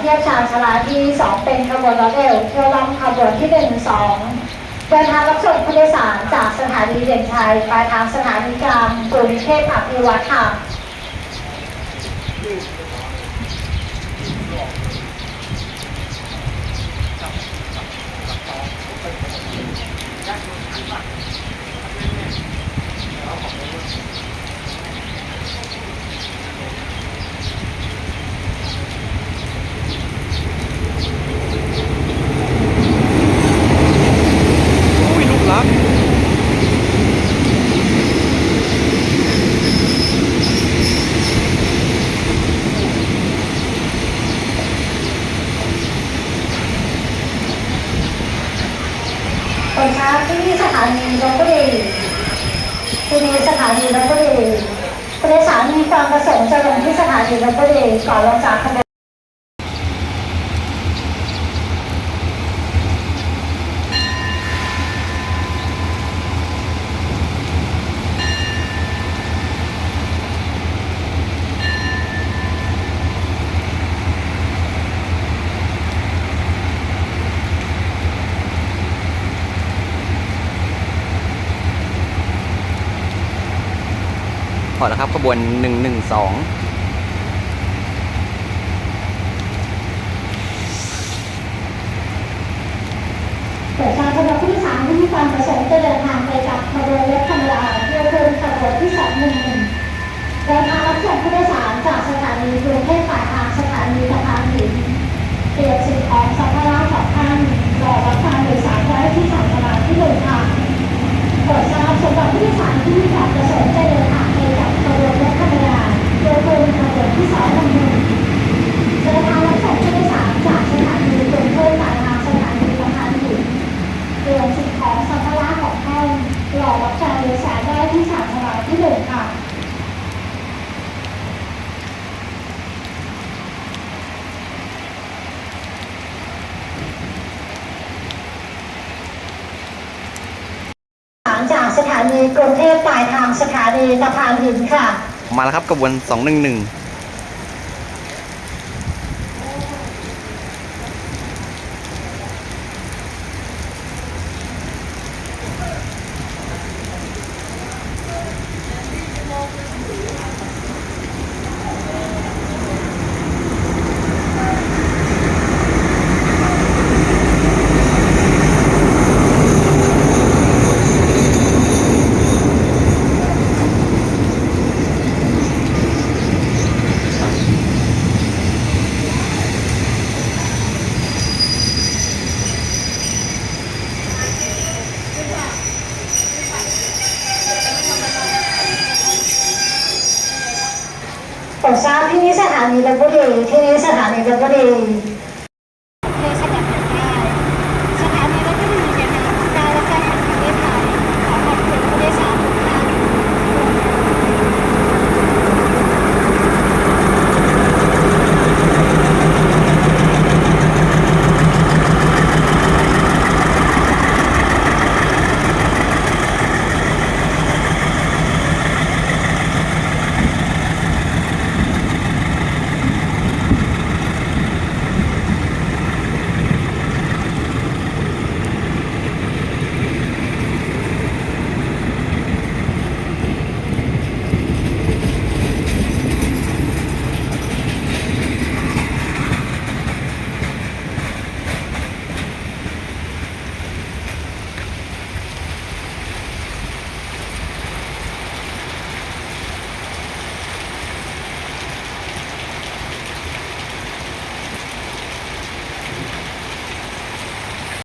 เทียบชานชาลาที่2เป็นขบวนรถเร็วเที่ยวลำขบวนที่1 2เดินทางรับส่งผู้โดยสารจากสถานีเด่นชัยปลายทางสถานีกลางกรุงเทพอภิวัตค่ะ อุ้ยลูกรัก ตอนเช้า ที่สถานีลพบุรีที่นี่สถานีลพบุรีผู้โดยสารมีความประสงค์จะลงที่สถานีลพบุรีก่อนลงจาก พอแล้วครับขบวน 112 วิชาพลาที่หนึ่งค่ะจากสถานีกรุงเทพปลายทางสถานีสะพานหินค่ะ มาแล้วครับกระบวน 211 ตกเช้าที่นี่สถานีลพบุรีที่นี่สถานีลพบุรี